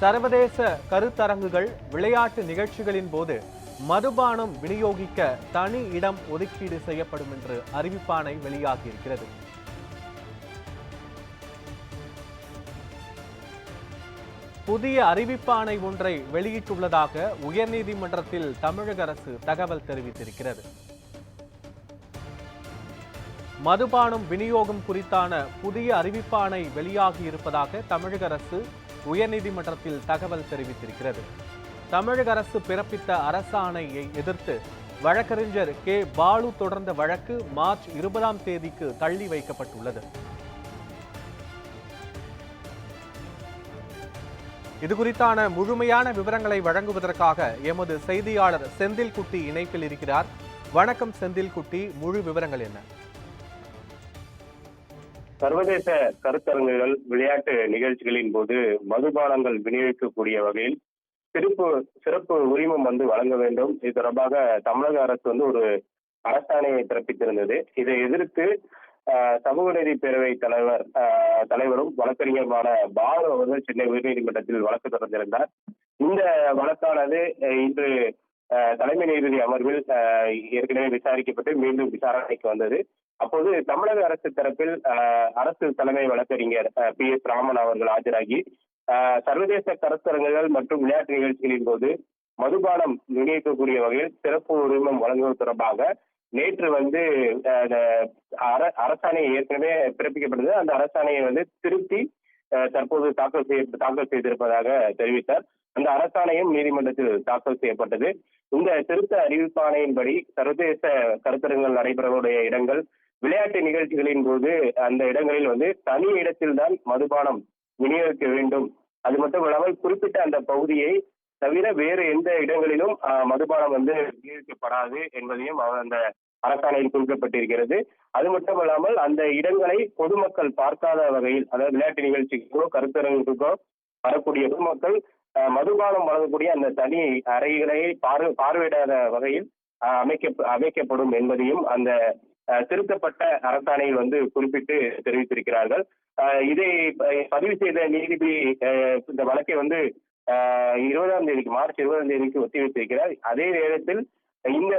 சர்வதேச கருத்தரங்குகள் விளையாட்டு நிகழ்ச்சிகளின் போது மதுபானம் விநியோகிக்க தனி இடம் ஒதுக்கீடு செய்யப்படும் என்று அறிவிப்பானை வெளியாகியிருக்கிறது. புதிய அறிவிப்பாணை ஒன்றை வெளியிட்டுள்ளதாக உயர்நீதிமன்றத்தில் தமிழக அரசு தகவல் தெரிவித்திருக்கிறது. மதுபானம் விநியோகம் குறித்தான புதிய அறிவிப்பானை வெளியாகி இருப்பதாக தமிழக அரசு உயர்நீதிமன்றத்தில் தகவல் தெரிவித்திருக்கிறது. தமிழக அரசு பிறப்பித்த அரசாணையை எதிர்த்து வழக்கறிஞர் கே. பாலு தொடர்ந்த வழக்கு மார்ச் இருபதாம் தேதிக்கு தள்ளி வைக்கப்பட்டுள்ளது. இது குறித்தான முழுமையான விவரங்களை வழங்குவதற்காக எமது செய்தியாளர் செந்தில்குட்டி இணைப்பில் இருக்கிறார். வணக்கம் செந்தில்குட்டி முழு விவரங்கள் என்ன? சர்வதேச கருத்தரங்குகள் விளையாட்டு நிகழ்ச்சிகளின் போது மதுபானங்கள் விநியோகிக்கக்கூடிய வகையில் சிறப்பு சிறப்பு உரிமம் வந்து வழங்க வேண்டும். இது தொடர்பாக தமிழக அரசு வந்து ஒரு அரசாணையை பிறப்பித்திருந்தது. இதை எதிர்த்து ஆஹ், சமூக நீதி பேரவை தலைவர் தலைவரும் வழக்கறிஞருமான பாலு அவர்கள் சென்னை உயர்நீதிமன்றத்தில் வழக்கு தொடர்ந்திருந்தார். இந்த வழக்கானது இன்று தலைமை நீதிபதி அமர்வில் ஏற்கனவே விசாரிக்கப்பட்டு மீண்டும் விசாரணைக்கு வந்தது. அப்போது தமிழக அரசு தரப்பில் அரசு தலைமை வழக்கறிஞர் பி எஸ் ராமன் அவர்கள் ஆஜராகி ஆஹ், சர்வதேச கருத்தரங்குகள் மற்றும் விளையாட்டு நிகழ்ச்சிகளின் போது மதுபானம் விநியோகிக்கக்கூடிய வகையில் சிறப்பு உரிமம் வழங்குவது தொடர்பாக நேற்று வந்து ஆஹ், அர- அரசாணை ஏற்கனவே பிறப்பிக்கப்பட்டது. அந்த அரசாணையை வந்து திருத்தி தற்போது தாக்கல் செய்ய தாக்கல் செய்திருப்பதாக தெரிவித்தார். அந்த அரசாணையும் நீதிமன்றத்தில் தாக்கல் செய்யப்பட்டது. இந்த திருத்த அறிவிப்பாணையின்படி சர்வதேச கருத்தரங்குகள் நடைபெறவுடைய இடங்கள் விளையாட்டு நிகழ்ச்சிகளின் போது அந்த இடங்களில் வந்து தனி இடத்தில்தான் மதுபானம் விநியோகிக்க வேண்டும். அது மட்டும் இல்லாமல் குறிப்பிட்ட அந்த பகுதியை தவிர வேறு எந்த இடங்களிலும் ஆஹ், மதுபானம் வந்து விநியோகிக்கப்படாது என்பதையும் அந்த அரசாணையில் குறிக்கப்பட்டிருக்கிறது அது மட்டும் இல்லாமல் அந்த இடங்களை பொதுமக்கள் பார்க்காத வகையில் அதாவது விளையாட்டு நிகழ்ச்சிக்கோ கருத்தரங்குக்கோ வரக்கூடிய பொதுமக்கள் மதுபானம் வழங்கக்கூடிய அந்த தனி அறைகளை பார்வை பார்வையிடாத வகையில் அமைக்க அமைக்கப்படும் என்பதையும் அந்த திருத்தப்பட்ட அரசாணையில் வந்து குறிப்பிட்டு தெரிவித்திருக்கிறார்கள். ஆஹ், இதை பதிவு செய்த நீதிபதி இந்த வழக்கை வந்து ஆஹ், இருபதாம் தேதிக்கு மார்ச் இருபதாம் தேதிக்கு ஒத்திவைத்திருக்கிறார். அதே நேரத்தில் இந்த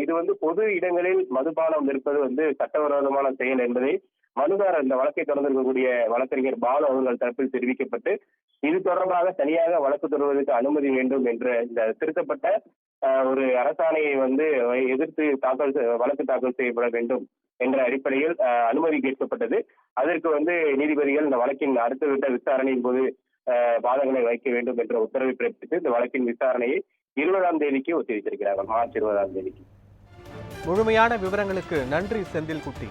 இது வந்து பொது இடங்களில் மதுபானம் விற்பது வந்து சட்டவிரோதமான செயல் என்பதை மனுதாரர் இந்த வழக்கை தொடர்ந்திருக்கக்கூடிய வழக்கறிஞர் பாலு அவர்கள் தரப்பில் தெரிவிக்கப்பட்டு இது தொடர்பாக தனியாக வழக்கு தொடர்வதற்கு அனுமதி வேண்டும் என்ற இந்த திருத்தப்பட்ட ஆஹ், ஒரு அரசாணையை வந்து எதிர்த்து தாக்கல் செ- வழக்கு தாக்கல் செய்யப்பட வேண்டும் என்ற அடிப்படையில் அனுமதி கேட்கப்பட்டது. அதற்கு வந்து நீதிபதிகள் இந்த வழக்கின் அடுத்த விட்ட விசாரணையின் போது ஆஹ், வாதங்களை வைக்க வேண்டும் என்ற உத்தரவை பிறப்பித்து இந்த வழக்கின் விசாரணையை இருபதாம் தேதிக்கு ஒத்திவைத்திருக்கிறார்கள். மார்ச் இருபதாம் தேதிக்கு. முழுமையான விவரங்களுக்கு நன்றி செந்தில்குட்டி.